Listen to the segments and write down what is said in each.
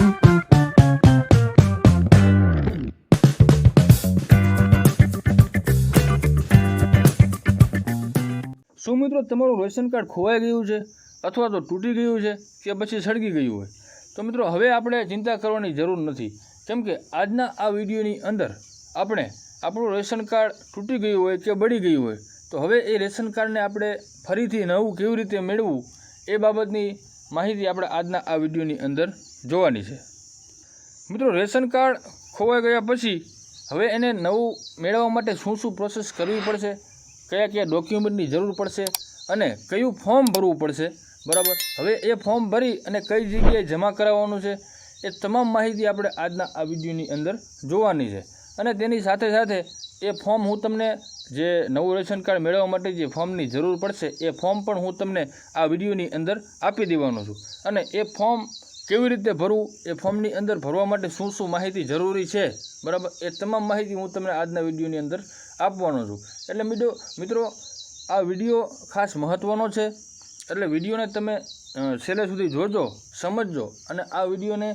શું મિત્રો તમારું રેશન કાર્ડ ખોવાઈ ગયું છે? અથવા તો તૂટી ગયું છે કે પછી સળગી ગયું હોય? તો મિત્રો હવે આપણે ચિંતા કરવાની જરૂર નથી. કેમ કે આજના આ વિડીયોની અંદર આપણે આપણું રેશન કાર્ડ તૂટી ગયું હોય કે બળી ગયું હોય, તો હવે એ રેશન કાર્ડને આપણે ફરીથી નવું કેવી રીતે મેળવવું એ બાબતની માહિતી આપણે આજના આ વિડીયોની અંદર જોવાની છે. મિત્રો, રેશન કાર્ડ ખોવાઈ ગયા પછી હવે એને નવું મેળવવા માટે શું શું પ્રોસેસ કરવી પડશે? કયા કયા ડોક્યુમેન્ટની જરૂર પડશે? અને કયું ફોર્મ ભરવું પડશે? બરાબર? હવે એ ફોર્મ ભરી અને કઈ જગ્યાએ જમા કરાવવાનું છે? એ તમામ માહિતી આપણે આજના આ વિડીયોની અંદર જોવાની છે. અને તેની સાથે સાથે એ ફોર્મ હું તમને જે નવું રેશન કાર્ડ મેળવવા માટે જે ફોર્મની જરૂર પડશે, એ ફોર્મ પણ હું તમને આ વિડીયોની અંદર આપી દેવાનો છું. અને એ ફોર્મ કેવી રીતે ભરવું, એ ફોર્મની અંદર ભરવા માટે શું શું માહિતી જરૂરી છે, બરાબર? એ તમામ માહિતી હું તમને આજના વિડીયોની અંદર આપવાનો છું. એટલે મિત્રો મિત્રો, આ વીડિયો ખાસ મહત્ત્વનો છે. એટલે વિડીયોને તમે છેલ્લે સુધી જોજો, સમજજો અને આ વિડીયોને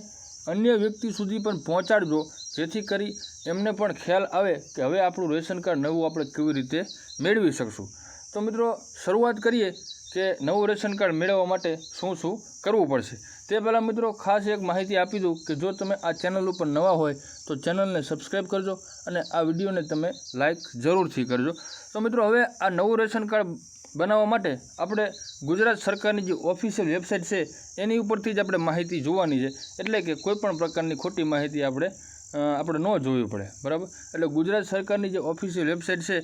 અન્ય વ્યક્તિ સુધી પણ પહોંચાડજો. જેથી કરી એમને પણ ખ્યાલ આવે કે હવે આપણું રેશન કાર્ડ નવું આપણે કેવી રીતે મેળવી શકશું. તો મિત્રો, શરૂઆત કરીએ કે નવું રેશન કાર્ડ મેળવવા માટે શું શું કરવું પડશે. તે પહેલાં મિત્રો, ખાસ એક માહિતી આપી દઉં કે જો તમે આ ચેનલ ઉપર નવા હોય તો ચેનલને સબસ્ક્રાઈબ કરજો અને આ વિડીયોને તમે લાઈક જરૂરથી કરજો. તો મિત્રો, હવે આ નવું રેશન કાર્ડ બનાવવા માટે આપણે ગુજરાત સરકારની જે ઓફિશિયલ વેબસાઇટ છે, એની ઉપરથી જ આપણે માહિતી જોવાની છે. એટલે કે કોઈપણ પ્રકારની ખોટી માહિતી આપણે આપણે ન જોવી પડે, બરાબર? એટલે ગુજરાત સરકારની જે ઓફિશિયલ વેબસાઇટ છે,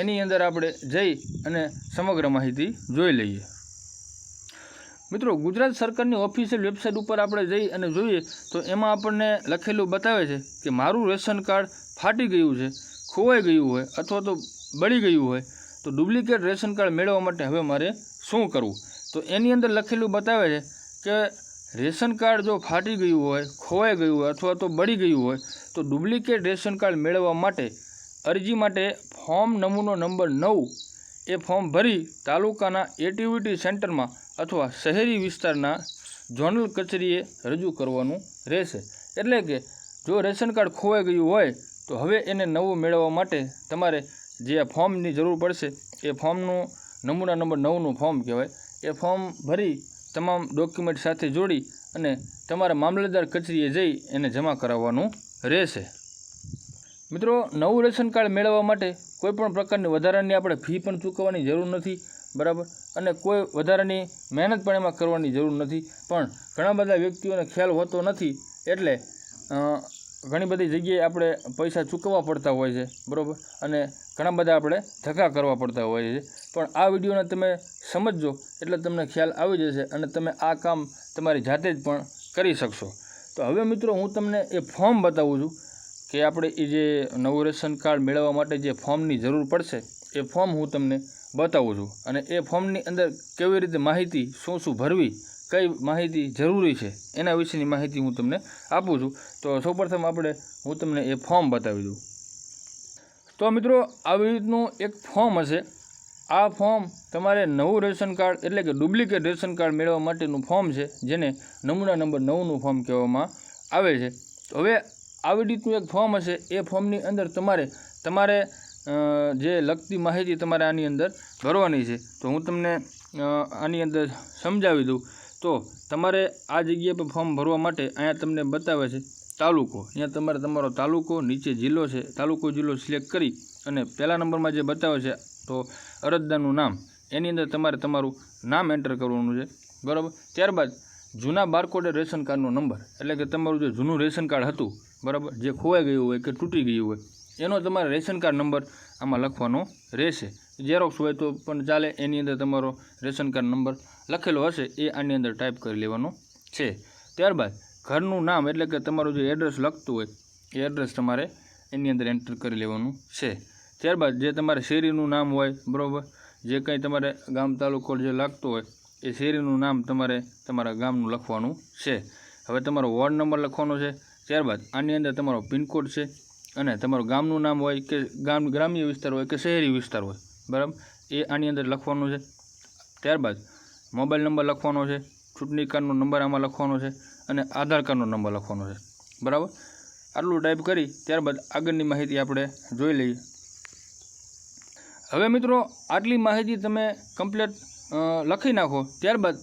એની અંદર આપણે જઈ અને સમગ્ર માહિતી જોઈ લઈએ. મિત્રો, ગુજરાત સરકારની ઓફિશિયલ વેબસાઇટ ઉપર આપણે જઈ અને જોઈએ, તો એમાં આપણને લખેલું બતાવે છે કે મારું રેશન કાર્ડ ફાટી ગયું છે, ખોવાઈ ગયું હોય અથવા તો બળી ગયું હોય, તો ડુપ્લિકેટ રેશન કાર્ડ મેળવવા માટે હવે મારે શું કરવું? તો એની અંદર લખેલું બતાવે છે કે રેશન કાર્ડ જો ફાટી ગયું હોય, ખોવાઈ ગયું હોય અથવા તો બળી ગયું હોય, તો ડુપ્લિકેટ રેશન કાર્ડ મેળવવા માટે અરજી માટે ફોર્મ નમૂનો નંબર નવ એ ફોર્મ ભરી તાલુકાના એટીવીટી સેન્ટરમાં અથવા શહેરી વિસ્તારના ઝોનલ કચેરીએ રજૂ કરવાનું રહેશે. એટલે કે જો રેશન કાર્ડ ખોવાઈ ગયું હોય, તો હવે એને નવું મેળવવા માટે તમારે જે ફોર્મની જરૂર પડશે, એ ફોર્મનું નમૂના નંબર નવનું ફોર્મ કહેવાય. એ ફોર્મ ભરી તમામ ડોક્યુમેન્ટ સાથે જોડી અને તમારા મામલતદાર કચેરીએ જઈ એને જમા કરાવવાનું રહેશે. મિત્રો, નવું રેશન કાર્ડ મેળવવા માટે કોઈ પણ પ્રકારની વધારાની આપણે ફી પણ ચૂકવવાની જરૂર નથી, બરાબર? અને કોઈ વધારાની મહેનત પણ એમાં કરવાની જરૂર નથી. પણ ઘણા બધા વ્યક્તિઓને ખ્યાલ હોતો નથી, એટલે ઘણી બધી જગ્યાએ આપણે પૈસા ચૂકવવા પડતા હોય છે, બરાબર? અને ઘણા બધા આપણે ધક્કા કરવા પડતા હોય છે. પણ આ વિડીયોને તમે સમજજો, એટલે તમને ખ્યાલ આવી જશે અને તમે આ કામ તમારી જાતે જ પણ કરી શકશો. તો હવે મિત્રો હું તમને એ ફોર્મ બતાવું છું કે આપણે એ જે નવું રેશન કાર્ડ મેળવવા માટે જે ફોર્મની જરૂર પડશે, એ ફોર્મ હું તમને બતાવું છું. અને એ ફોર્મની અંદર કેવી રીતે માહિતી, શું શું ભરવી કઈ માહિતી જરૂરી છે, એના વિશેની માહિતી હું તમને આપું છું. તો સૌપ્રથમ આપણે, હું તમને એ ફોર્મ બતાવી દઉં. તો મિત્રો, આવી રીતનું એક ફોર્મ હશે. આ ફોર્મ તમારે નવું રેશન કાર્ડ એટલે કે ડુપ્લિકેટ રેશન કાર્ડ મેળવવા માટેનું ફોર્મ છે, જેને નમૂના નંબર નવનું ફોર્મ કહેવામાં આવે છે. હવે આવી રીતનું એક ફોર્મ હશે. એ ફોર્મની અંદર તમારે તમારે જે લગતી માહિતી તમારે આની અંદર ભરવાની છે. તો હું તમને આની અંદર સમજાવી દઉં. તો તમારે આ જગ્યા પર ફોર્મ ભરવા માટે અહીંયા તમને બતાવે છે તાલુકો. અહીંયા તમારે તમારો તાલુકો, નીચે જિલ્લો છે. તાલુકો, જિલ્લો સિલેક્ટ કરી અને પહેલા નંબરમાં જે બતાવે છે તો અરજદારનું નામ. એની અંદર તમારે તમારું નામ એન્ટર કરવાનું છે. બરાબર? ત્યારબાદ જૂના બારકોડે રેશન કાર્ડનો નંબર. એટલે કે તમારું જે જૂનું રેશન કાર્ડ હતું, બરાબર, જે ખોવાઈ ગયું હોય કે તૂટી ગયું હોય, એનો તમારે રેશન કાર્ડ નંબર આમાં લખવાનો રહેશે. ઝેરોક્સ હોય તો પણ ચાલે, એની અંદર તમારો રેશન કાર્ડ નંબર લખેલો હશે એ આની અંદર ટાઈપ કરી લેવાનો છે. ત્યારબાદ ઘરનું નામ એટલે કે તમારું જે એડ્રેસ લખતું હોય, એ એડ્રેસ તમારે એની અંદર એન્ટર કરી લેવાનું છે. ત્યારબાદ જે તમારે શેરીનું નામ હોય, બરાબર? જે કંઈ તમારે ગામ તાલુકો જે લાગતો હોય, એ શેરીનું નામ તમારે તમારા ગામનું લખવાનું છે. હવે તમારો વોર્ડ નંબર લખવાનો છે. ત્યારબાદ આની અંદર તમારો પિનકોડ છે અને તમારું ગામનું નામ હોય કે ગામ ગ્રામ્ય વિસ્તાર હોય કે શહેરી વિસ્તાર હોય, બરાબર? એ આની અંદર લખવાનું છે. ત્યારબાદ મોબાઈલ નંબર લખવાનો છે, ચૂંટણી કાર્ડનો નંબર આમાં લખવાનો છે અને આધાર કાર્ડનો નંબર લખવાનો છે. બરાબર? આટલું ટાઈપ કરી, ત્યારબાદ આગળની માહિતી આપણે જોઈ લઈએ. હવે મિત્રો, આટલી માહિતી તમે કમ્પ્લેટ લખી નાખો, ત્યારબાદ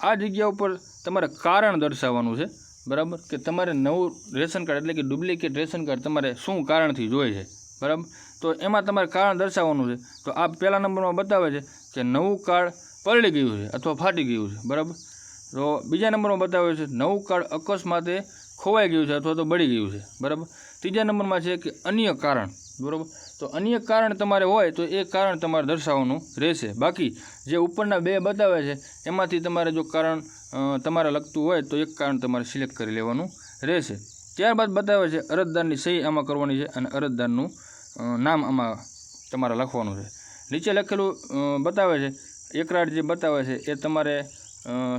આ જગ્યા ઉપર તમારે કારણ દર્શાવવાનું છે. બરાબર? કે તમારે નવું રેશન કાર્ડ એટલે કે ડુપ્લિકેટ રેશન કાર્ડ તમારે શું કારણથી જોઈએ છે? બરાબર? તો એમાં તમારે કારણ દર્શાવવાનું છે. તો આ પહેલા નંબરમાં બતાવે છે કે નવું કાર્ડ પલળી ગયું છે અથવા ફાટી ગયું છે. બરાબર? તો બીજા નંબરમાં બતાવે છે નવું કાર્ડ અકસ્માતે ખોવાઈ ગયું છે અથવા તો બળી ગયું છે. બરાબર? ત્રીજા નંબરમાં છે કે અન્ય કારણ. બરાબર? તો અન્ય કારણ તમારે હોય તો એ કારણ તમારે દર્શાવવાનું રહેશે. બાકી જે ઉપરના બે બતાવે છે એમાંથી તમારે જો કારણ તમારે લગતું હોય તો એક કારણ તમારે સિલેક્ટ કરી લેવાનું રહેશે. ત્યારબાદ બતાવે છે અરજદારની સહી આમાં કરવાની છે અને અરજદારનું નામ આમાં તમારે લખવાનું છે. નીચે લખેલું બતાવે છે એકરાટ જે બતાવે છે, એ તમારે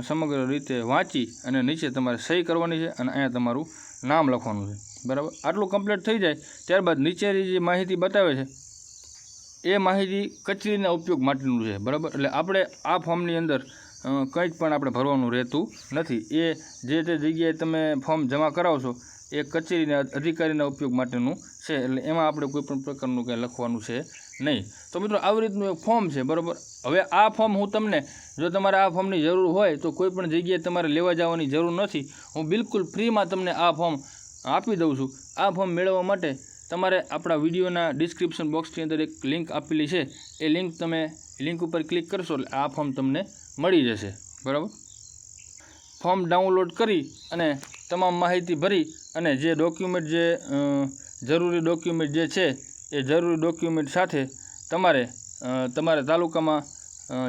સમગ્ર રીતે વાંચી અને નીચે તમારે સહી કરવાની છે અને અહીંયા તમારું નામ લખવાનું છે. બરાબર? આટલું કમ્પ્લીટ થઈ જાય, ત્યારબાદ નીચેની જે માહિતી બતાવે છે, એ માહિતી કચેરીના ઉપયોગ માટેનું છે. બરાબર? એટલે આપણે આ ફોર્મની અંદર કંઈ પણ આપણે ભરવાનું રહેતું નથી. એ જે તે જગ્યાએ તમે ફોર્મ જમા કરાવશો એ કચેરીના અધિકારીના ઉપયોગ માટેનું છે. એટલે એમાં આપણે કોઈપણ પ્રકારનું કંઈ લખવાનું છે નહીં. તો મિત્રો, આવી રીતનું એક ફોર્મ છે, બરાબર? હવે આ ફોર્મ હું તમને, જો તમારે આ ફોર્મની જરૂર હોય, તો કોઈપણ જગ્યાએ તમારે લેવા જવાની જરૂર નથી. હું બિલકુલ ફ્રીમાં તમને આ ફોર્મ આપી દઉં છું. આ ફોર્મ મેળવવા માટે તમારે આપણા વિડીયોના ડિસ્ક્રિપ્શન બોક્સની અંદર એક લિંક આપેલી છે. એ લિંક તમે લિંક ઉપર ક્લિક કરશો એટલે આ ફોર્મ તમને મળી જશે. બરાબર? ફોર્મ ડાઉનલોડ કરી અને તમામ માહિતી ભરી અને જે ડોક્યુમેન્ટ જે જરૂરી ડોક્યુમેન્ટ જે છે, એ જરૂરી ડોક્યુમેન્ટ સાથે તમારે તમારે તાલુકામાં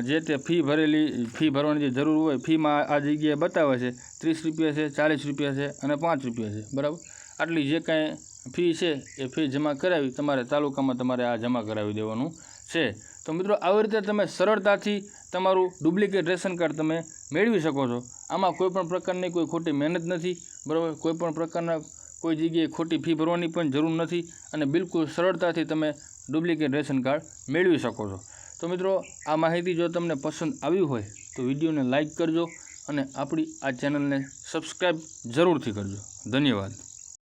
જે તે ફી ભરેલી, ફી ભરવાની જે જરૂર હોય, ફીમાં આ જગ્યાએ બતાવે છે, ત્રીસ રૂપિયા છે, ચાલીસ રૂપિયા છે અને પાંચ રૂપિયા છે, બરાબર? આટલી જે કાંઈ ફી છે, એ ફી જમા કરાવી તમારે તાલુકામાં તમારે આ જમા કરાવી દેવાનું છે. તો મિત્રો, આવી રીતે તમે સરળતાથી તમારું ડુપ્લિકેટ રેશન કાર્ડ તમે મેળવી શકો છો. આમાં કોઈપણ પ્રકારની કોઈ ખોટી મહેનત નથી, બરાબર? કોઈપણ પ્રકારના કોઈ જગ્યાએ ખોટી ફી ભરવાની પણ જરૂર નથી અને બિલકુલ સરળતાથી તમે ડુપ્લિકેટ રેશન કાર્ડ મેળવી શકો છો. તો મિત્રો, આ માહિતી જો તમને પસંદ આવી હોય, તો વિડીયોને લાઇક કરજો અને આપણી આ ચેનલને સબસ્ક્રાઈબ જરૂરથી કરજો. ધન્યવાદ.